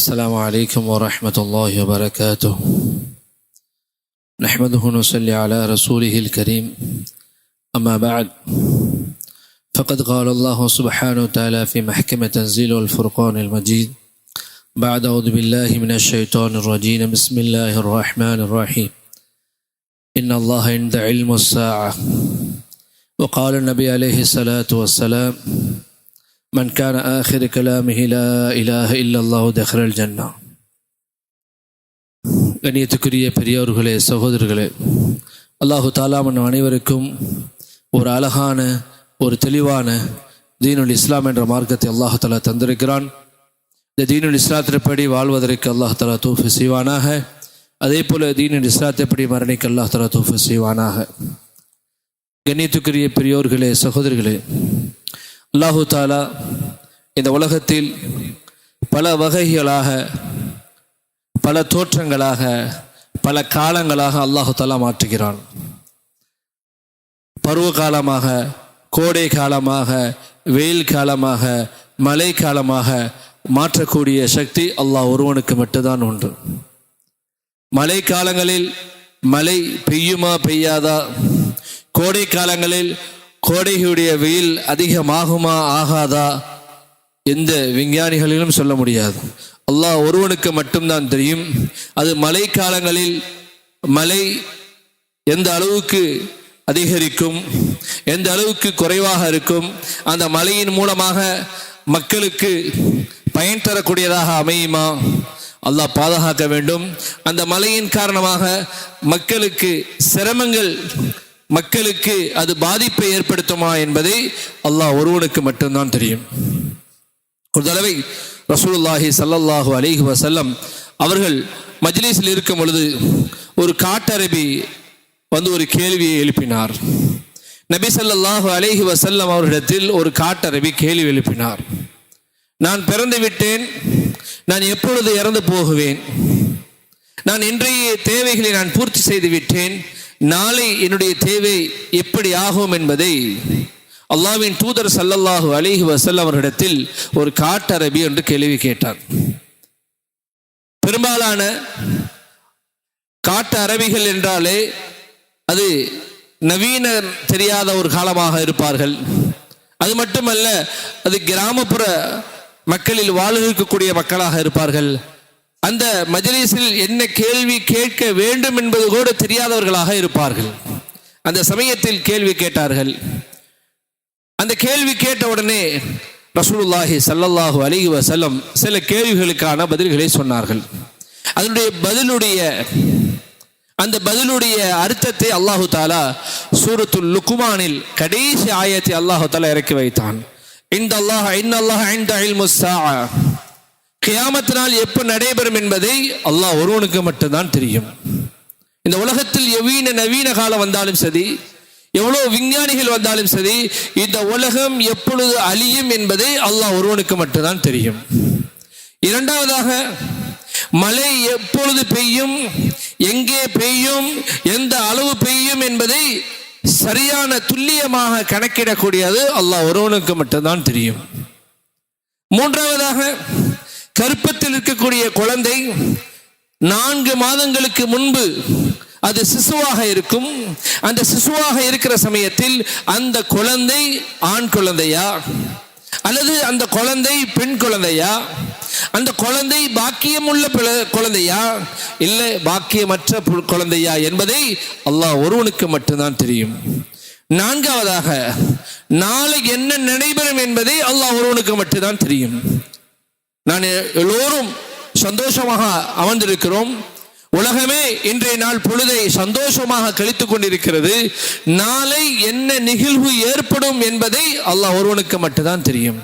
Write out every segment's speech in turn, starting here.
السلام عليكم ورحمة الله وبركاته. نحمده ونصلي على رسوله الكريم. أما بعد فقد قال الله سبحانه وتعالى في محكمة تنزيل الفرقان المجيد بعد أعوذ بالله من الشيطان الرجيم. بسم الله الرحمن الرحيم. إن الله عند علم الساعة. وقال النبي عليه الصلاة والسلام من كان آخر كلامه لا إله إلا الله دخل الجنة கண்ணியத்துக்குரிய பெரியோர்களே சகோதரர்களே அல்லாஹு தாலாமன் அனைவருக்கும் ஒரு அழகான ஒரு தெளிவான தீனுல் இஸ்லாம் என்ற மார்க்கத்தை அல்லாஹு தாலா தந்திருக்கிறான் இந்த தீனுல் இஸ்லாத்திற்படி வாழ்வதற்கு அல்லாஹ் தாலா தூஃபு செய்வானாக அதே போல தீனுல் இஸ்லாத்தைப்படி மரணிக்க அல்லாஹ் தாலா தூஃபு செய்வானாக கண்ணியத்துக்குரிய பெரியோர்களே சகோதரர்களே அல்லாஹு தாலா இந்த உலகத்தில் பல வகைகளாக பல தோற்றங்களாக பல காலங்களாக அல்லாஹு தாலா மாற்றுகிறான். பருவ காலமாக கோடை காலமாக வெயில் காலமாக மழை காலமாக மாற்றக்கூடிய சக்தி அல்லாஹ் ஒருவனுக்கு மட்டும்தான் உண்டு. மழை காலங்களில் மழை பெய்யுமா பெய்யாதா? கோடை காலங்களில் கோடைகளுடைய வெயில் அதிகமாகுமா ஆகாதா எந்த விஞ்ஞானிகளிலும் சொல்ல முடியாது. அல்லாஹ் ஒருவனுக்கு மட்டும்தான் தெரியும். அது மழை காலங்களில் மழை எந்த அளவுக்கு அதிகரிக்கும் எந்த அளவுக்கு குறைவாக இருக்கும் அந்த மழையின் மூலமாக மக்களுக்கு பயன் தரக்கூடியதாக அமையுமா? அல்லாஹ் பாதுகாக்க வேண்டும். அந்த மழையின் காரணமாக மக்களுக்கு சிரமங்கள் மக்களுக்கு அது பாதிப்பை ஏற்படுத்துமா என்பதை அல்லாஹ் ஒருவனுக்கு மட்டும்தான் தெரியும். ஒரு தடவை ரசூலுல்லாஹி சல்லல்லாஹு அலிஹி வசல்லம் அவர்கள் மஜ்லிஸில் இருக்கும் பொழுது ஒரு காட்டரபி வந்து ஒரு கேள்வியை எழுப்பினார். நபி சல்லாஹு அலிஹி வசல்லம் அவர்களிடத்தில் ஒரு காட்டரபி கேள்வி எழுப்பினார். நான் பிறந்து விட்டேன் நான் எப்பொழுது இறந்து போகுவேன் நான் இன்றைய தேவைகளை நான் பூர்த்தி செய்து விட்டேன் நாளை என்னுடைய தேவை எப்படி ஆகும் என்பதை அல்லாவின் தூதர் சல்லல்லாஹு அலிஹி வசல் அவர்களிடத்தில் ஒரு காட்டரபி என்று கேள்வி கேட்டார். பெரும்பாலான காட்டு அரபிகள் என்றாலே அது நவீன தெரியாத ஒரு காலமாக இருப்பார்கள். அது மட்டுமல்ல அது கிராமப்புற மக்களில் வாழ்க்கக்கூடிய மக்களாக இருப்பார்கள். அந்த மஜ்லிஸில் என்ன கேள்வி கேட்க வேண்டும் என்பது கூட தெரியாதவர்களாக இருப்பார்கள். அந்த சமயத்தில் கேள்வி கேட்டார்கள். அந்த கேள்வி கேட்ட உடனே ரசூலுல்லாஹி சல்லல்லாஹு அலிஹி வசல்லம் சில கேள்விகளுக்கான பதில்களை சொன்னார்கள். அதனுடைய பதிலுடைய அந்த பதிலுடைய அர்த்தத்தை அல்லாஹு தாலா சூரத்துல் லுக்குமானில் கடைசி ஆயத்தை அல்லாஹு தாலா இறக்கி வைத்தான். இந்த அல்லாஹ் இந்த அல்லாஹ் இந்த இல்முஸ்ஸா கியாமத்தினால் எப்போ நடைபெறும் என்பதை அல்லாஹ் ஒருவனுக்கு மட்டும்தான் தெரியும். இந்த உலகத்தில் எவ்வீன நவீன காலம் வந்தாலும் சரி எவ்வளோ விஞ்ஞானிகள் வந்தாலும் சரி இந்த உலகம் எப்பொழுது அழியும் என்பதை அல்லாஹ் ஒருவனுக்கு மட்டும்தான் தெரியும். இரண்டாவதாக மழை எப்பொழுது பெய்யும் எங்கே பெய்யும் எந்த அளவு பெய்யும் என்பதை சரியான துல்லியமாக கணக்கிடக்கூடியது அல்லாஹ் ஒருவனுக்கு மட்டும்தான் தெரியும். மூன்றாவதாக கருப்பத்தில் இருக்கக்கூடிய குழந்தை நான்கு மாதங்களுக்கு முன்பு அது சிசுவாக இருக்கும். அந்த சிசுவாக இருக்கிற சமயத்தில் அந்த குழந்தை ஆண் குழந்தையா? அல்லது அந்த குழந்தை பெண் குழந்தையா? அந்த குழந்தை பாக்கியம் உள்ள குழந்தையா? இல்லை பாக்கியமற்ற குழந்தையா என்பதை அல்லாஹ் ஒருவனுக்கு மட்டும்தான் தெரியும். நான்காவதாக நாளை என்ன நடைபெறும் என்பதை அல்லாஹ் ஒருவனுக்கு மட்டும்தான் தெரியும். நான் எல்லோரும் சந்தோஷமாக அமர்ந்திருக்கிறோம். உலகமே இன்றைய நாள் பொழுதை சந்தோஷமாக கழித்துக் கொண்டிருக்கிறது. நாளை என்ன நிகழ்வு ஏற்படும் என்பதை அல்லாஹ் ஒருவனுக்கு மட்டும்தான் தெரியும்.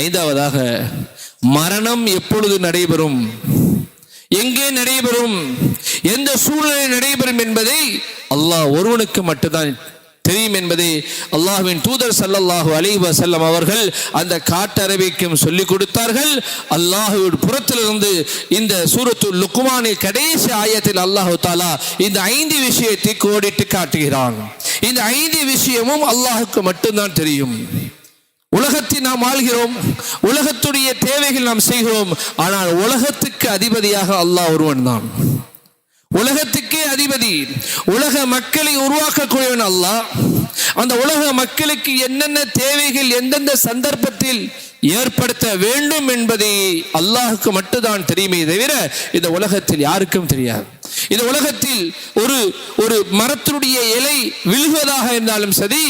ஐந்தாவதாக மரணம் எப்பொழுது நடைபெறும்? எங்கே நடைபெறும்? எந்த சூழ்நிலை நடைபெறும் என்பதை அல்லாஹ் ஒருவனுக்கு மட்டும்தான் தெரியும் என்பதை அல்லாஹ்வின் தூதர் சல்லல்லாஹு அலி வசல்லம் அவர்கள் அந்த காட்டரபிக்கும் சொல்லிக் கொடுத்தார்கள். அல்லாஹுவின் புறத்திலிருந்து இந்த சூரத்து லுக்குமானி கடைசி ஆயத்தில் அல்லாஹு தாலா இந்த ஐந்து விஷயத்தை கோடிட்டு காட்டுகிறான். இந்த ஐந்து விஷயமும் அல்லாஹுக்கு மட்டும்தான் தெரியும். உலகத்தில் நாம் ஆள்கிறோம் உலகத்துடைய தேவைகள் நாம் செய்கிறோம். ஆனால் உலகத்துக்கு அதிபதியாக அல்லாஹ் ஒருவன் தான். உலகத்துக்கே அதிபதி. உலக மக்களை உருவாக்கக்கூடியவன் அல்லாஹ். அந்த உலக மக்களுக்கு என்னென்ன தேவைகள் எந்தெந்த சந்தர்ப்பத்தில் ஏற்படுத்த வேண்டும் என்பதை அல்லாஹுக்கு மட்டும்தான் தெரியுமே தவிர இந்த உலகத்தில் யாருக்கும் தெரியாது. இந்த உலகத்தில் ஒரு ஒரு மரத்தினுடைய இலை விழுவதாக இருந்தாலும் சரி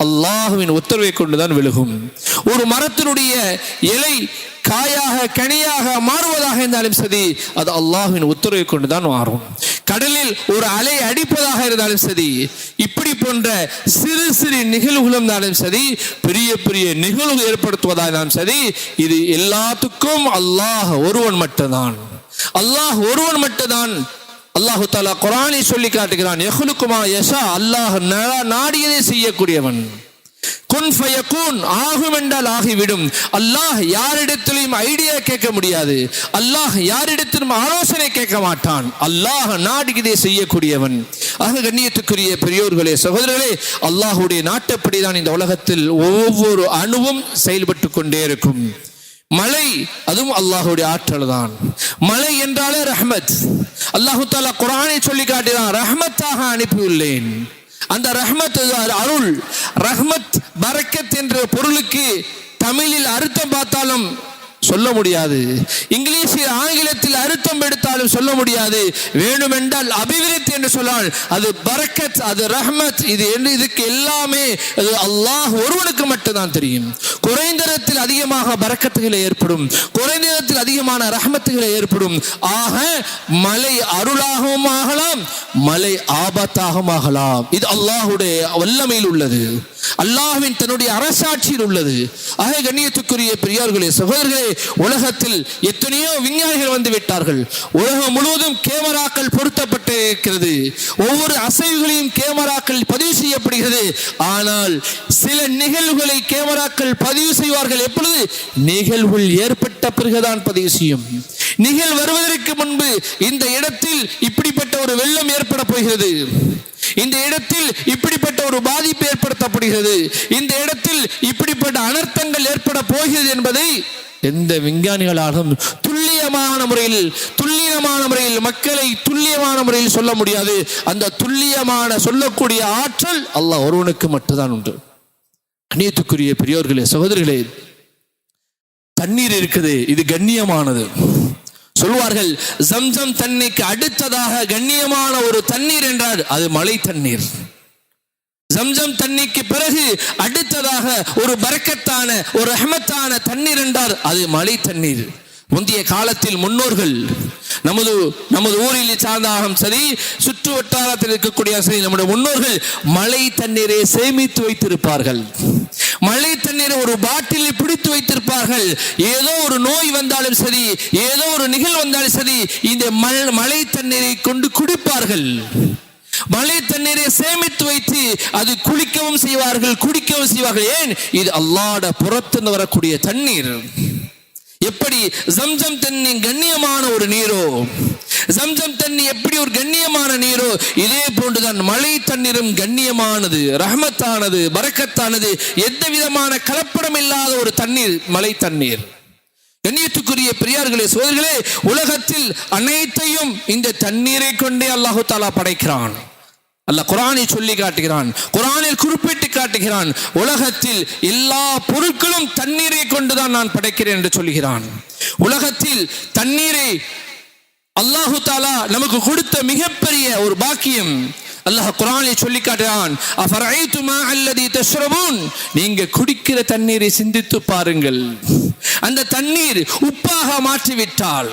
அல்லாஹுவின் உத்தரவை கொண்டுதான் விழுகும். ஒரு மரத்தினுடைய இலை காயாக கனியாக மாறுவதாக இருந்தாலும் சரி அது அல்லாஹுவின் உத்தரவை கொண்டுதான் மாறும். கடலில் ஒரு அலை அடிப்பதாக இருந்தாலும் சரி இப்படி போன்ற சிறு சிறு நிகழ்வுகளும் இருந்தாலும் சரி பெரிய பெரிய நிகழ்வு ஏற்படுத்துவதாக இருந்தாலும் சரி இது எல்லாத்துக்கும் அல்லாஹ் ஒருவன் மட்டும்தான். அல்லாஹ் ஒருவன் மட்டும்தான். அல்லாஹு தாலா குரானை சொல்லி காட்டுகிறான். யஹ்லுக்குமா யஷா அல்லாஹ் நாடியதை செய்யக்கூடியவன். குன் ஃபயகூன் ஆகும் என்றால் ஆகிவிடும். அல்லாஹ் யாரிடத்திலும் ஐடியா கேட்க முடியாது. அல்லாஹ் யாரிடத்திலும் ஆலோசனை கேட்க மாட்டான். அல்லாஹ் நாடியதை செய்யக்கூடியவன். ஆக கண்ணியத்துக்குரிய பெரியோர்களே சகோதரர்களே அல்லாஹுடைய நாட்டப்படிதான் இந்த உலகத்தில் ஒவ்வொரு அணுவும் செயல்பட்டு கொண்டே இருக்கும். மலை அதுவும் அல்லாஹுடைய ஆற்றல் தான் மலை என்றாலே ரஹ்மத். அல்லாஹு தாலா குரானை சொல்லி காட்டினான் ரஹ்மத்தாக அனுப்பியுள்ளேன். அந்த ரஹ்மத் அருள். ரஹ்மத் பரக்கத் என்ற பொருளுக்கு தமிழில் அர்த்தம் பார்த்தாலும் சொல்ல முடியாது. இங்கிலீஷில் ஆங்கிலத்தில் அறுத்தம் எடுத்தாலும் சொல்ல முடியாது. வேணுமென்றால் அபிவிருத்தி என்று சொன்னால் அது பரக்கத் அது ரஹ்மத் இது என்று இதுக்கு எல்லாமே அது அல்லாஹ் ஒருவனுக்கு மட்டும்தான் தெரியும். குறைந்த நேரத்தில் அதிகமாக பரக்கத்துகளை ஏற்படும். குறைந்த நேரத்தில் அதிகமான ரஹமத்துகளை ஏற்படும். ஆக மலை அருளாகவும் ஆகலாம் மலை ஆபத்தாகவும் ஆகலாம். இது அல்லாஹுடைய வல்லமையில் உள்ளது. அல்லாஹ்வின் தன்னுடைய அரசாட்சியில் உள்ளது. ஆக கண்ணியத்துக்குரிய பெரியார்களே சகோதரர்களே உலகத்தில் எத்தனையோ விஞ்ஞானிகள் வந்து விட்டார்கள். உலகம் முழுவதும் கேமராக்கள் பொருத்தப்பட்டு இருக்கிறது ஒவ்வொரு அசைவுகளையும் கேமராக்கள் பதிவு செய்யப்படுகிறது. ஆனால் சில நிகழ்வுகளை கேமராக்கள் பதிவு செய்வார்கள். எப்பொழுது? நிகழ்வுகள் ஏற்பட்ட பிறகுதான் பதிவு செய்யும். நிகழ் வருவதற்கு முன்பு இந்த இடத்தில் இப்படிப்பட்ட ஒரு வெள்ளம் ஏற்பட போகிறது. இந்த இடத்தில் இப்படிப்பட்ட ஒரு பாதிப்பு ஏற்படுத்தப்படுகிறது. இந்த இடத்தில் இப்படிப்பட்ட அனர்த்தங்கள் ஏற்பட போகிறது என்பதை எந்த விஞ்ஞானிகளாலும் துல்லியமான முறையில் துல்லியமான முறையில் மக்களை துல்லியமான முறையில் சொல்ல முடியாது. அந்த துல்லியமான சொல்லக்கூடிய ஆற்றல் அல்லாஹ் ஒருவனுக்கு மட்டும்தான் உண்டு. அந்நியத்துக்குரிய பெரியோர்களே சகோதரிகளே தண்ணீர் இருக்குது இது கண்ணியமானது. சொல்வார்கள் ஜம்சம் தண்ணிக்கு அடுத்ததாக கண்ணியமான ஒரு தண்ணீர் என்றால் அது மழை தண்ணீர். ஜம்ஜம் தண்ணிக்கு பிறகு அடுத்ததாக ஒரு பறக்கத்தான ஒரு அஹமத்தான தண்ணீர் என்றார் அது மழை தண்ணீர். முந்தைய காலத்தில் முன்னோர்கள் நமது நமது ஊரில் சார்ந்தாலும் சரி சுற்று வட்டாரத்தில் இருக்கக்கூடிய சரி நம்முடைய முன்னோர்கள் மழை தண்ணீரை சேமித்து வைத்திருப்பார்கள். மழை தண்ணீரை ஒரு பாட்டிலில் பிடித்து வைத்திருப்பார்கள். ஏதோ ஒரு நோய் வந்தாலும் சரி ஏதோ ஒரு நிகழ்வு வந்தாலும் சரி இந்த மழை தண்ணீரை கொண்டு குடிப்பார்கள். மழை தண்ணீரை சேமித்து வைத்து அது குளிக்கவும் செய்வார்கள் குடிக்கவும் செய்வார்கள். ஏன்? இது அல்லாட புறத்திருந்து வரக்கூடிய தண்ணீர். எப்படி? ஜம்ஜம் தண்ணி கண்ணியமான ஒரு நீரோ? ஜம்ஜம் தண்ணி எப்படி ஒரு கண்ணியமான நீரோ? இதே போன்றுதான் மழை தண்ணீரும் கண்ணியமானது ரஹமத்தானது பறக்கத்தானது எந்த விதமான கலப்படம் இல்லாத ஒரு தண்ணீர் மழை தண்ணீர். கண்ணியத்துக்குரிய பெரியார்களே சோதர்களே உலகத்தில் அனைத்தையும் இந்த தண்ணீரை கொண்டே அல்லாஹு தாலா படைக்கிறான். அல்ல குரானை சொல்லி காட்டுகிறான் குரானில் குறிப்பிட்டு காட்டுகிறான் உலகத்தில் எல்லா பொருட்களும் தண்ணீரை கொண்டுதான் நான் படைக்கிறேன் என்று சொல்கிறான். உலகத்தில் தண்ணீரை அல்லாஹு தாலா நமக்கு கொடுத்த மிகப்பெரிய ஒரு பாக்கியம் அல்லாஹ் குரானை சொல்லி காட்டுகிறான் அஃபரைத்துமா அல்லதி தஷ்ரபூன்? நீங்க குடிக்கிற தண்ணீரை சிந்தித்து பாருங்கள். அந்த தண்ணீர் உப்பாக மாற்றிவிட்டால்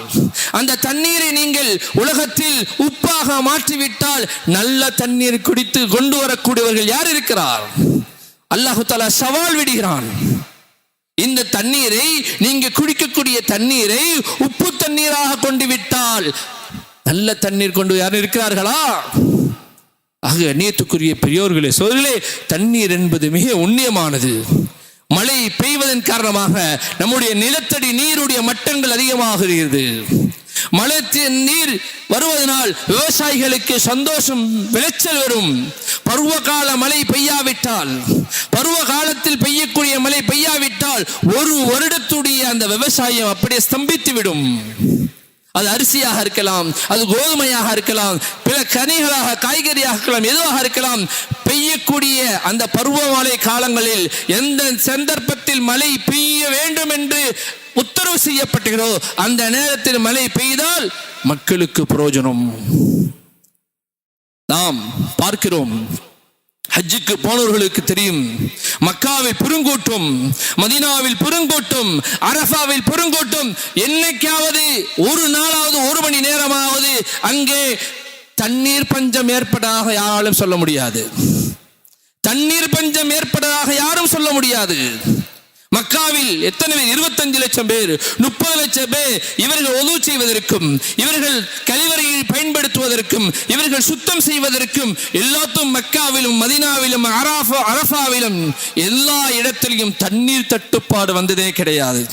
அந்த தண்ணீரை நீங்கள் உலகத்தில் உப்பாக மாற்றிவிட்டால் நல்ல தண்ணீர் குடித்து கொண்டு வரக்கூடியவர்கள் யார் இருக்கிறார்? அல்லாஹு தாலா சவால் விடுகிறான். இந்த தண்ணீரை நீங்க குடிக்கக்கூடிய தண்ணீரை உப்பு தண்ணீராக கொண்டு விட்டால் நல்ல தண்ணீர் கொண்டு யாரும் இருக்கிறார்களா? ஆக நீத்துக்குரிய பெரியோர்களே சோதர்களே தண்ணீர் என்பது மிக உண்ணியமானது. மழை பெய்வதன் காரணமாக நம்முடைய நிலத்தடி நீருடைய மட்டங்கள் அதிகமாகிறது மழை நீர் வருவதனால் விவசாயிகளுக்கு சந்தோஷம் விளைச்சல் வரும். பருவகால மழை பெய்யாவிட்டால் பருவ காலத்தில் பெய்யக்கூடிய மழை பெய்யாவிட்டால் ஒரு வருடத்துடைய அந்த விவசாயம் அப்படியே ஸ்தம்பித்து விடும் அது அரிசியாக இருக்கலாம் அது கோதுமையாக இருக்கலாம் பிற கனிகளாக காய்கறியாக இருக்கலாம் எதுவாக இருக்கலாம் பெய்யக்கூடிய அந்த பருவமழை காலங்களில் எந்த சந்தர்ப்பத்தில் மழை பெய்ய வேண்டும் என்று உத்தரவு செய்யப்பட்டுகிறோ அந்த நேரத்தில் மழை பெய்தால் மக்களுக்கு பிரயோஜனம். நாம் பார்க்கிறோம் ஹஜ்ஜுக்கு போனவர்களுக்கு தெரியும். மக்காவில் பெருங்கூட்டும் மதீனாவில் பெருங்கூட்டும் அரசாவில் பெருங்கூட்டும் என்னைக்காவது ஒரு நாளாவது ஒரு மணி நேரமாவது அங்கே தண்ணீர் பஞ்சம் ஏற்பட்டதாக யாராலும் சொல்ல முடியாது. தண்ணீர் பஞ்சம் ஏற்பட்டதாக யாரும் சொல்ல முடியாது. மக்காவில் எத்தனை பேர்? இருபத்தஞ்சு லட்சம் பேர் முப்பது லட்சம் பேர் இவர்கள் ஒது செய்வதற்கும் இவர்கள் கழிவறையை பயன்படுத்துவதற்கும் இவர்கள் சுத்தம் செய்வதற்கும் எல்லாத்தும் மக்காவிலும் மதினாவிலும் அரஃபா அரஃபாவிலும் எல்லா இடத்திலையும் தண்ணீர் தட்டுப்பாடு வந்ததே கிடையாது.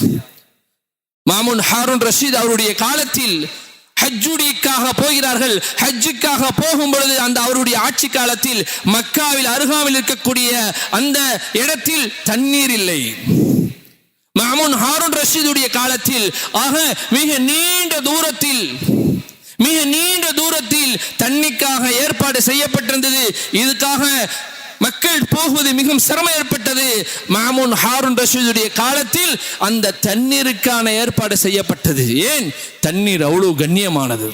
மாமூன் ஹாரூன் ரஷீத் அவருடைய காலத்தில் ஹஜ்ஜுடிக்காக போகிறார்கள். ஹஜ்ஜுக்காக போகும் பொழுது அந்த அவருடைய ஆட்சி காலத்தில் மக்காவில் அருகாவில் இருக்கக்கூடிய அந்த இடத்தில் தண்ணீர் இல்லை. மாமூன் ஹாரூன் ரஷீதுடைய காலத்தில் ஆக மிக நீண்ட தூரத்தில் மிக நீண்ட தூரத்தில் தண்ணிக்காக ஏற்பாடு செய்யப்பட்டிருந்தது. இதுக்காக மக்கள் போகுவது மிகவும் சிரமம் ஏற்பட்டது. மாமூன் ஹாரூன் ரஷீதுடைய காலத்தில் அந்த தண்ணீருக்கான ஏற்பாடு செய்யப்பட்டது. ஏன்? தண்ணீர் அவ்வளவு கண்ணியமானது.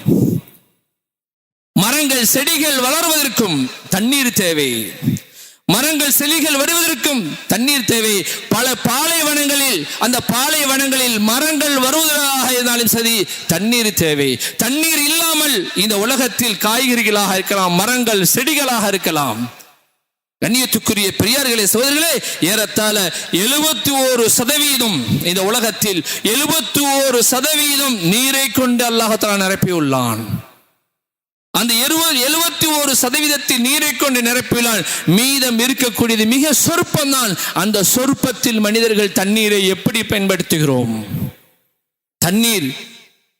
மரங்கள் செடிகள் வளர்வதற்கும் தண்ணீர் தேவை. மரங்கள் செடிகள் வருவதற்கும் தண்ணீர் தேவை. பல பாலைவனங்களில் அந்த பாலைவனங்களில் மரங்கள் வருவதாக இருந்தாலும் சரி தண்ணீர் தேவை. தண்ணீர் இல்லாமல் இந்த உலகத்தில் காய்கறிகளாக இருக்கலாம் மரங்கள் செடிகளாக இருக்கலாம். கண்ணியத்துக்குரிய பெரியார்களே சோதர்களே ஏறத்தாழ எழுபத்தி ஓரு சதவீதம் இந்த உலகத்தில் எழுபத்தி ஓரு சதவீதம் நீரை கொண்டு அல்லாஹால நிரப்பியுள்ளான். அந்த எழுபது எழுபத்தி ஒரு சதவீதத்தில் நீரை கொண்டு நிரப்பினால் மீதம் இருக்கக்கூடியது மிக சொற்பம்தான் அந்த சொற்பத்தில் மனிதர்கள் தண்ணீரை எப்படி பயன்படுத்துகிறோம்? தண்ணீர்.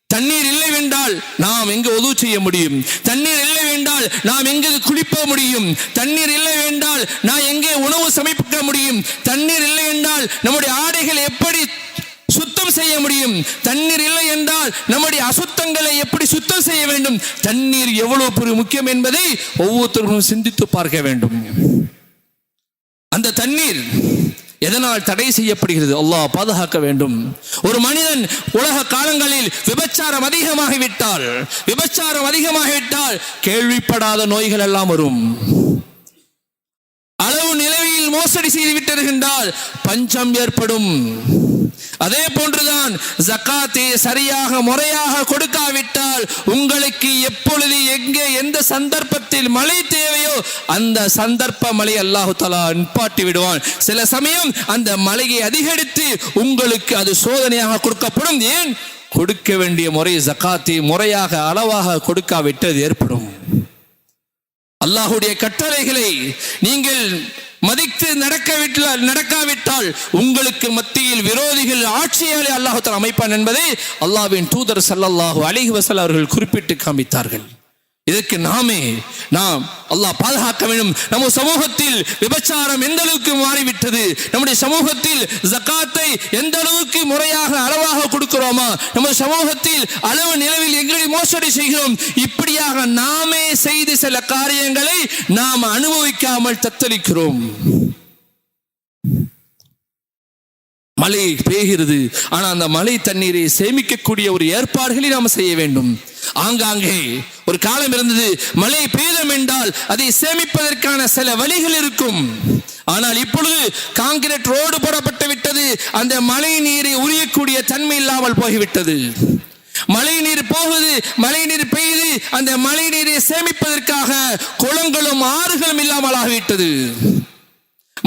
தண்ணீர் இல்லைவென்றால் நாம் எங்கு உதவு செய்ய முடியும்? தண்ணீர் இல்லை வென்றால் நாம் எங்கு குளிப்ப முடியும்? தண்ணீர் இல்லை வேண்டால் நான் எங்கே உணவு சமைக்க முடியும்? தண்ணீர் இல்லை என்றால் நம்முடைய ஆடைகள் எப்படி செய்ய முடியும்? தண்ணீர் இல்லை என்றால் நம்முடைய அசுத்தங்களை எப்படி சுத்தம் செய்ய வேண்டும்? தண்ணீர் எவ்வளவு பெரிய முக்கியம் என்பதை ஒவ்வொருத்தருக்கும் சிந்தித்து பார்க்க வேண்டும். அந்த தண்ணீர் எதனால் தடை செய்யப்படுகிறது? அல்லாஹ் பாதுகாக்க வேண்டும். ஒரு மனிதன் உலக காலங்களில் விபச்சாரம் அதிகமாகிவிட்டால் விபச்சாரம் அதிகமாகிவிட்டால் கேள்விப்படாத நோய்கள் எல்லாம் வரும். அளவு நிலையில் மோசடி செய்து விட்டிருக்கின்றால் பஞ்சம் ஏற்படும். அதே போன்றுதான் ஜக்காத்தை சரியாக முறையாக கொடுக்காவிட்டால் உங்களுக்கு எப்பொழுது எங்கே எந்த சந்தர்ப்பத்தில் மழை தேவையோ அந்த சந்தர்ப்ப மழை அல்லாஹு தலா நிப்பாட்டி விடுவான். சில சமயம் அந்த மழையை அதிகரித்து உங்களுக்கு அது சோதனையாக கொடுக்கப்படும். ஏன்? கொடுக்க வேண்டிய முறை ஜக்காத்தை முறையாக அளவாக கொடுக்காவிட்டது ஏற்படும். அல்லாஹுடைய கட்டளைகளை நீங்கள் மதித்து நடக்கவிட்டால் நடக்காவிட்டால் உங்களுக்கு மத்தியில் விரோதிகள் ஆட்சியாலே அல்லாஹத்தால் அமைப்பான் என்பதை அல்லாஹ்வின் தூதர் சல்லாஹூ அலிஹி வசல் அவர்கள் குறிப்பிட்டு காமித்தார்கள் இதற்கு நாமே நாம் அல்லாஹ் பாதுகாக்க வேண்டும். நம்ம சமூகத்தில் விபச்சாரம் எந்த அளவுக்கு மாறிவிட்டது? நம்முடைய சமூகத்தில் ஜக்காத்தை எந்த அளவுக்கு முறையாக அளவாக கொடுக்கிறோமா? நம்ம சமூகத்தில் அளவு நிலவில் எங்களை மோசடி செய்கிறோம். இப்படியாக நாமே செய்து சில காரியங்களை நாம் அனுபவிக்காமல் தத்தளிக்கிறோம். மழை பெய்கிறது. ஆனா அந்த மழை தண்ணீரை சேமிக்கக்கூடிய ஒரு ஏற்பாடுகளை நாம் செய்ய வேண்டும். ஆங்காங்கே ஒரு காலம் இருந்தது மழை பெய்தம் என்றால் அதை சேமிப்பதற்கான சில வழிகள் இருக்கும். ஆனால் இப்பொழுது காங்கிரீட் ரோடு போடப்பட்டு விட்டது. அந்த மழை நீரை உரியக்கூடிய தன்மை இல்லாமல் போய்விட்டது. மழை நீர் போகுது மழை நீர் பெய்து அந்த மழை நீரை சேமிப்பதற்காக குளங்களும் ஆறுகளும் இல்லாமல் ஆகிவிட்டது.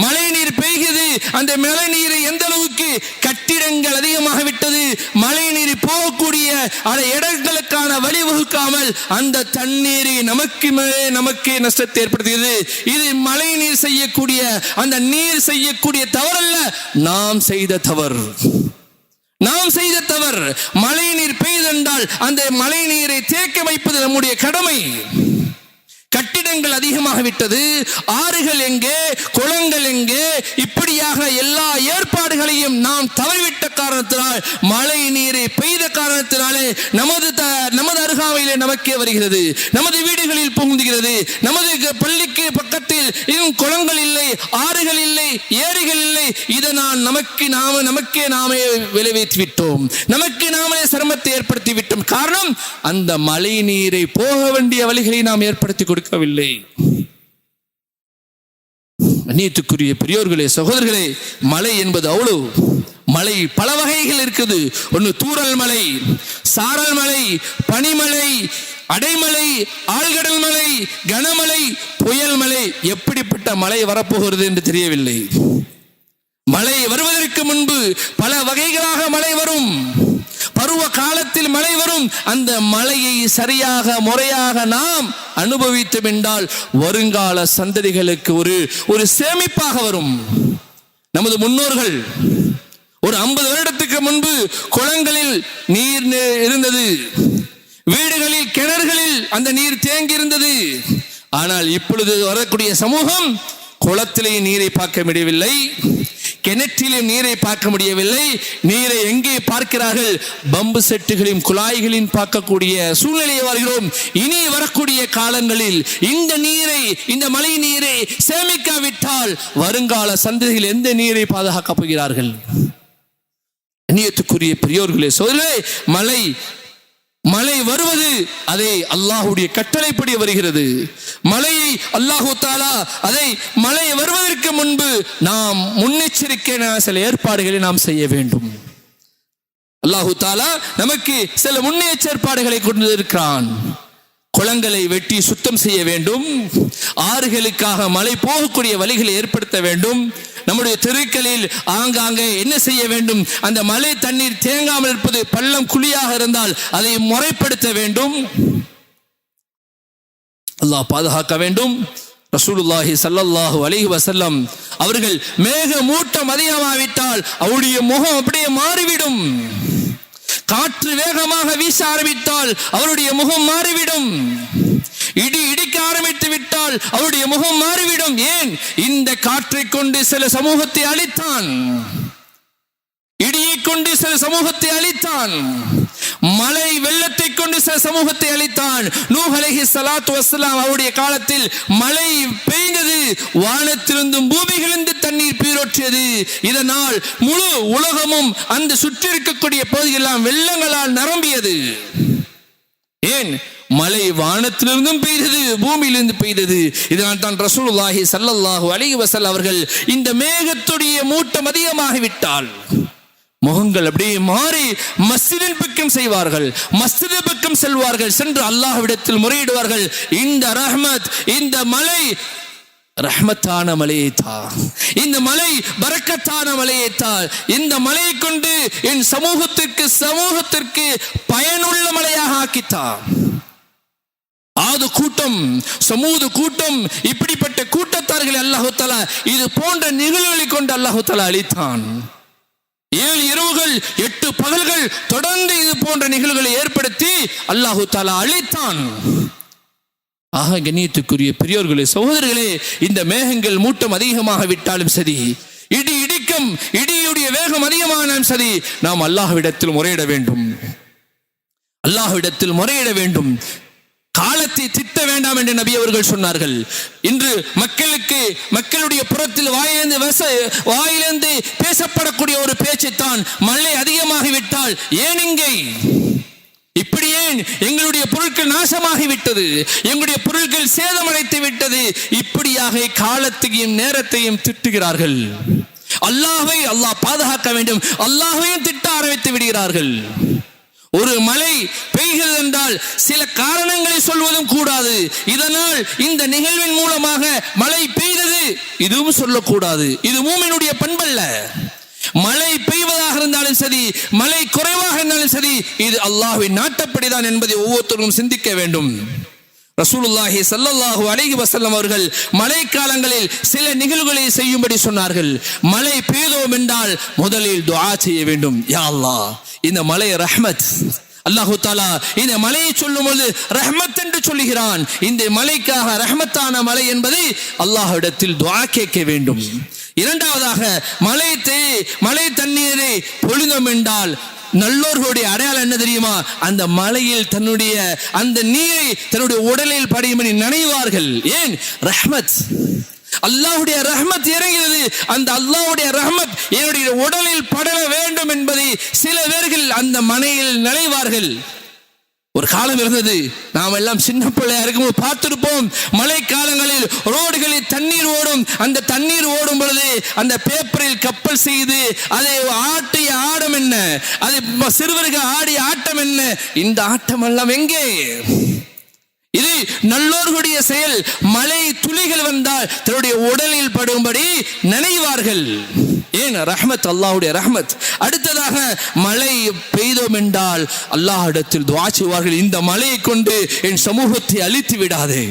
மழை நீர் பெய்கிறது. அந்த மழை நீரை எந்த அளவுக்கு கட்டிடங்கள் அதிகமாக விட்டது மழை நீர் போகக்கூடிய அந்த இடங்களுக்கான வழிவகுக்காமல் அந்த தண்ணீரை நமக்கு மேலே நமக்கே நஷ்டத்தை ஏற்படுத்துகிறது இது மழை நீர் செய்யக்கூடிய அந்த நீர் செய்யக்கூடிய தவறல்ல. நாம் செய்த தவறு. நாம் செய்த தவறு. மழை நீர் பெய்தென்றால் அந்த மழை நீரை தேக்க வைப்பது நம்முடைய கடமை. கட்டிடங்கள் அதிகமாகிவிட்டது. ஆறுகள் எங்கே குளங்கள் எங்கே இப்படியாக எல்லா ஏற்பாடுகளையும் நாம் தவறிவிட்ட காரணத்தினால் மழை நீரை பெய்த காரணத்தினாலே நமது த- நமக்கே வருகிறது. நமது வீடுகளில் புகுந்துகிறது. நமது பள்ளிக்கு பக்கத்தில் இன்னும் குளங்கள் இல்லை ஆறுகள் இல்லை ஏரிகள் இல்லை. இதை நான் நமக்கு நாம நமக்கே நாமே விளைவித்து விட்டோம். நமக்கு நாமே சிரமத்தை ஏற்படுத்தி விட்டோம். காரணம் அந்த மழை நீரை போக வேண்டிய வழிகளை நாம் ஏற்படுத்தி கொடுக்கவில்லை. அந்நியத்துக்குரிய பெரியோர்களே சகோதரர்களே மழை என்பது அவ்வளவு. மலை பல வகைகள் இருக்குது. ஒன்று தூறல் மலை சாரல் மலை பனிமலை அடைமலை ஆழ்கடல் மலை கனமலை புயல் மலை எப்படிப்பட்ட மலை வரப்போகிறது என்று தெரியவில்லை. மழை வருவதற்கு முன்பு பல வகைகளாக மழை வரும். பருவ காலத்தில் மழை வரும். அந்த மழையை சரியாக முறையாக நாம் அனுபவித்தோம் என்றால் வருங்கால சந்ததிகளுக்கு ஒரு ஒரு சேமிப்பாக வரும். நமது முன்னோர்கள் ஒரு ஐம்பது வருடத்துக்கு முன்பு குளங்களில் நீர் இருந்தது. வீடுகளில் கிணறுகளில் அந்த நீர் தேங்கி இருந்தது ஆனால் இப்பொழுது வரக்கூடிய சமூகம் குளத்திலேயே நீரை பார்க்க முடியவில்லை. கிணற்றிலே நீரை பார்க்க முடியவில்லை. நீரை எங்கே பார்க்கிறார்கள்? பம்பு செட்டுகளையும் குழாய்களையும் பார்க்கக்கூடிய சூழ்நிலையை வருகிறோம் இனி வரக்கூடிய காலங்களில் இந்த நீரை இந்த மழை நீரை சேமிக்காவிட்டால் வருங்கால சந்ததிகள் எந்த நீரை பாதுகாக்கப் போகிறார்கள்? கண்ணியத்துக்குரிய பெரியோர்களே சோதரே மலை மழை வருவது அதை அல்லாஹுடைய கட்டளைப்படி வருகிறது. மழையை அல்லாஹு தாலா அதை மழை வருவதற்கு முன்பு நாம் முன்னெச்சரிக்கை சில ஏற்பாடுகளை நாம் செய்ய வேண்டும். அல்லாஹு தாலா நமக்கு சில முன்னெச்சேற்பாடுகளை கொண்டு இருக்கிறான் குளங்களை வெட்டி சுத்தம் செய்ய வேண்டும். ஆறுகளுக்காக மழை போகக்கூடிய வழிகளை ஏற்படுத்த வேண்டும். நம்முடைய தெருக்களில் ஆங்காங்கே என்ன செய்ய வேண்டும்? அந்த மழை தண்ணீர் தேங்காமல் இருப்பது பள்ளம் குழியாக இருந்தால் அதை முறைப்படுத்த வேண்டும். அல்லாஹ் பாதுகாக்க வேண்டும். ரசூலுல்லாஹி சல்லல்லாஹு அலிஹி வசல்லம் அவர்கள் மேக மூட்டம் அதிகமாவிட்டால் அவருடைய முகம் அப்படியே மாறிவிடும். காற்று வேகமாக வீச ஆரம்பித்தால் அவருடைய முகம் மாறிவிடும். இடி இடிக்க ஆரம்பித்து விட்டால் அவருடைய முகம் மாறிவிடும். ஏன்? இந்த காற்றை கொண்டு சில சமூகத்தை அழித்தான். கொண்டு சில சமூகத்தை அழித்தான். மலை வெள்ளத்தை கொண்டு சில சமூகத்தை அழித்தான். நூ அலஹி ஸலாத்து வசலாம் அவருடைய காலத்தில் மழை பெய்ந்தது வானத்திலிருந்தும் பூமியிலிருந்து தண்ணீர் பீரோற்றியது. இதனால் முழு உலகமும் அந்த சுற்றி இருக்கக்கூடிய பகுதியெல்லாம் வெள்ளங்களால் நிரம்பியது. ஏன்? மழை வானத்திலிருந்தும் பெய்தது பூமியிலிருந்து பெய்தது. இதனால் தான் ரசூலுல்லாஹி சல்லல்லாஹு அலைஹி வசல் அவர்கள் இந்த மேகத்துடைய மூட்டம் அதிகமாகிவிட்டால் முகங்கள் அப்படியே மாறி மஸ்ஜிதின் பக்கம் செய்வார்கள். மஸ்ஜித பக்கம் செல்வார்கள். சென்று அல்லாஹ்விடத்தில் முறையிடுவார்கள். இந்த ரஹ்மத் இந்த மலை ரஹ்மத்தான மலையை தா. இந்த மலை பரக்கத்தான மலையை தா. இந்த மலையை கொண்டு என் சமூகத்திற்கு சமூகத்திற்கு பயனுள்ள மலையாக ஆக்கித்தா. ஆது கூட்டம் சமூக கூட்டம் இப்படிப்பட்ட கூட்டத்தார்கள் அல்லாஹு இது போன்ற நிகழ்வுகளை கொண்டு அல்லாஹு தஆலா அளித்தான் ஏழு இரவுகள் எட்டு பகல்கள் தொடர்ந்து இது போன்ற நிகழ்வுகளை ஏற்படுத்தி அல்லாஹு தாலா அழித்தான். ஆக கண்ணியத்துக்குரிய பெரியோர்களே சகோதரர்களே இந்த மேகங்கள் மூட்டம் அதிகமாக விட்டாலும் சரி இடி இடிக்கும் இடியுடைய வேகம் அதிகமானாலும் சரி நாம் அல்லாஹ்விடத்தில் முறையிட வேண்டும். அல்லாஹ்விடத்தில் முறையிட வேண்டும். காலத்தை திட்ட வேண்டாம் என்று நபி அவர்கள் சொன்னார்கள். இன்று மக்களுக்கு மக்களுடைய புறத்தில் வாயிலிருந்து வச வாயிலிருந்து பேசப்படக்கூடிய ஒரு பேச்சைத்தான் மழை அதிகமாகிவிட்டால் ஏன் இங்கே? இப்படி ஏன்? எங்களுடைய பொருட்கள் நாசமாகி விட்டது எங்களுடைய பொருட்கள் சேதமடைத்து விட்டது. இப்படியாக காலத்தையும் நேரத்தையும் திட்டுகிறார்கள். அல்லாஹை அல்லாஹ் பாதுகாக்க வேண்டும். அல்லாஹையும் திட்ட ஆரம்பித்து விடுகிறார்கள். ஒரு மழை பெய்கிறது என்றால் சில காரணங்களை சொல்வதும் கூடாது. இதனால் இந்த நிகழ்வின் மூலமாக மழை பெய்தது இதுவும் சொல்லக்கூடாது. இது மூமினுடைய பண்பல்ல. மழை பெய்வதாக இருந்தாலும் சரி மழை குறைவாக இருந்தாலும் சரி இது அல்லாஹ்வின் நாட்டப்படிதான் என்பதை ஒவ்வொருத்தரும் சிந்திக்க வேண்டும். ரசூலுல்லாஹி சல்லல்லாஹு அலைஹி வசல்லம் அவர்கள் மழை காலங்களில் சில நிகழ்வுகளை செய்யும்படி சொன்னார்கள். மழை பெய்தோம் என்றால் முதலில் துஆ செய்ய வேண்டும். யா அல்லாஹ் இந்த மலை ரஹ்மத். அல்லாஹு தாலா இந்த மலையை சொல்லும் பொழுது ரஹ்மத் என்று சொல்லுகிறான். இந்த மலைக்காக ரஹ்மத்தான மலை என்பதை அல்லாஹ்விடத்தில் துஆ கேட்க வேண்டும். இரண்டாவதாக மலை தே மலை தண்ணீரை பொழிந்தோம் என்றால் நல்லோர்களுடைய அடையாளம் என்ன தெரியுமா? அந்த மலையில் தன்னுடைய அந்த நீரை தன்னுடைய உடலில் படியும்படி நனைவார்கள். ஏன்? ரஹ்மத். அல்லாஹ்வுடைய ரஹ்மத் இறங்கிறது அந்த அல்லாஹுடைய ரஹ்மத் என்னுடைய உடலில் படர வேண்டும் என்பதை சில பேர்கள் அந்த மனையில் நனைவார்கள். ஒரு காலம் இருந்தது. நாம் எல்லாம் சின்ன பிள்ளையா இருக்கும்போது பார்த்திருப்போம். மழை காலங்களில் ரோடுகளில் தண்ணீர் ஓடும். அந்த தண்ணீர் ஓடும் பொழுது அந்த பேப்பரில் கப்பல் செய்து அதை ஆட்டிய ஆடம் என்ன? அதை சிறுவர்கள் ஆடிய ஆட்டம் என்ன? இந்த ஆட்டம் எல்லாம் எங்கே? இது நல்லோர்களுடைய செயல். மலை துளிகள் வந்தால் தன்னுடைய உடலில் படும்படி நினைவார்கள். ஏன்? ரஹமத் அல்லாஹுடைய ரஹமத். அடுத்ததாக மழை பெய்தோம் என்றால் அல்லாஹ்விடத்தில் துவா செய்வார்கள். இந்த மழையை கொண்டு என் சமூகத்தை அழித்து விடாதே.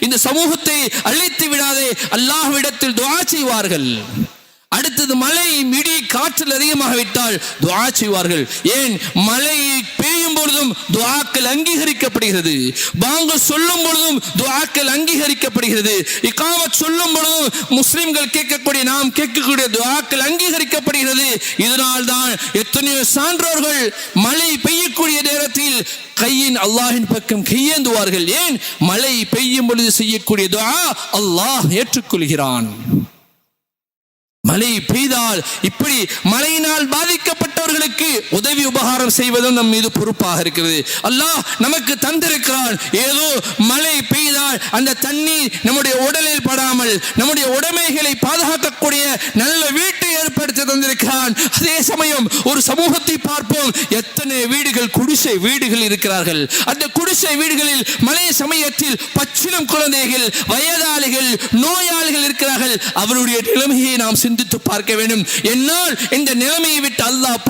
இந்த சமூகத்தை அழித்து விடாதே. அல்லாஹ்விடத்தில் துவா செய்வார்கள். அடுத்தது மழை மிடி காற்றில் அதிகமாக விட்டால் துவா செய்வார்கள். ஏன்? மழை பொழுதும் துவாக்கள் அங்கீகரிக்கப்படுகிறது. பாங்கு சொல்லும் பொழுதும் துவாக்கள் அங்கீகரிக்கப்படுகிறது. இகாமத் சொல்லும் பொழுதும் முஸ்லிம்கள் கேட்கக்கூடிய நாம் கேட்கக்கூடிய துவாக்கள் அங்கீகரிக்கப்படுகிறது. இதனால் தான் எத்தனையோ சான்றோர்கள் மழை பெய்யக்கூடிய நேரத்தில் கையின் அல்லாஹின் பக்கம் கையேந்துவார்கள். ஏன்? மழை பெய்யும் பொழுது செய்யக்கூடிய துவா அல்லாஹ் ஏற்றுக்கொள்கிறான். மழை பெய்தால் இப்படி மழையினால் பாதிக்கப்பட்ட உதவி உபகாரம் செய்வதும் நம் மீது பொறுப்பாக இருக்கிறது. அல்லாஹ் நமக்கு தந்திருக்கிறான். ஏதோ மழை பெய்தால் அந்த தண்ணீர் நம்முடைய உடலில் படாமல் நம்முடைய உடைமைகளை பாதுகாக்கக்கூடிய நல்ல வீட்டை ஏற்படுத்தி தந்திருக்கிறான். அதே சமயம் ஒரு சமூகத்தை பார்ப்போம். எத்தனை வீடுகள் குடிசை வீடுகள் இருக்கிறார்கள். அந்த குடிசை வீடுகளில் மழை சமயத்தில் பச்சிலம் குழந்தைகள் வயதாளிகள் நோயாளிகள் இருக்கிறார்கள். அவருடைய நிலைமையை நாம் சிந்தித்து பார்க்க வேண்டும். என்னால் இந்த நிலைமையை விட்டு அல்லாஹ்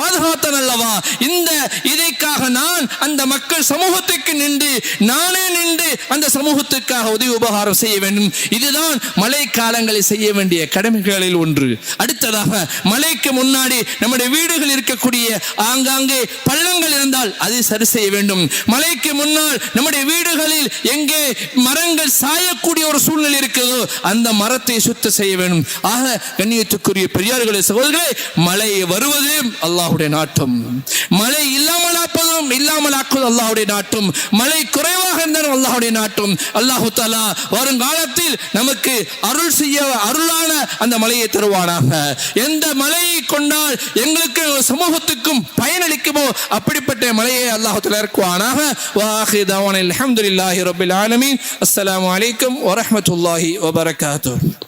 பாதுகாத்தான் அல்லவா இந்த இதைக்காக நான் அந்த மக்கள் சமூகத்துக்கு நின்று நானே நின்று அந்த சமூகத்துக்காக உதவி உபகாரம் செய்ய வேண்டும். இதுதான் மழை காலங்களில் செய்ய வேண்டிய கடமைகளில் ஒன்று. அடுத்ததாக மழைக்கு முன்னாடி நம்முடைய வீடுகள் இருக்கக்கூடிய ஆங்காங்கே பள்ளங்கள் இருந்தால் அதை சரி செய்ய வேண்டும். மழைக்கு முன்னால் நம்முடைய வீடுகளில் எங்கே மரங்கள் சாயக்கூடிய ஒரு சூழ்நிலை இருக்கிறதோ அந்த மரத்தை சுத்தம் செய்ய வேண்டும். ஆக கண்ணியத்துக்குரிய பெரியார்களே சகோதரர்களே மழை வருவது நாட்டு நாட்டம். மழை இல்லாமல் ஆப்பதும் இல்லாமல் ஆக்குவது அல்லாஹ்வுடைய நாட்டம். மழை குறைவாக இருந்தாலும் அல்லாஹுடைய நாட்டும். அல்லாஹு தாலா வருங்காலத்தில் நமக்கு அருள் செய்ய அருளான அந்த மலையை தருவானாக. எந்த மலையை கொண்டால் எங்களுக்கு சமூகத்துக்கும் பயனளிக்குமோ அப்படிப்பட்ட மலையை அல்லாஹு தாலா இருக்குவானாக வாஹி தவானில் அஹமதுல்லாஹி ரபில் ஆலமீன். அஸ்லாம் அலைக்கும் வரமத்துல்லாஹி வபரகாத்தூர்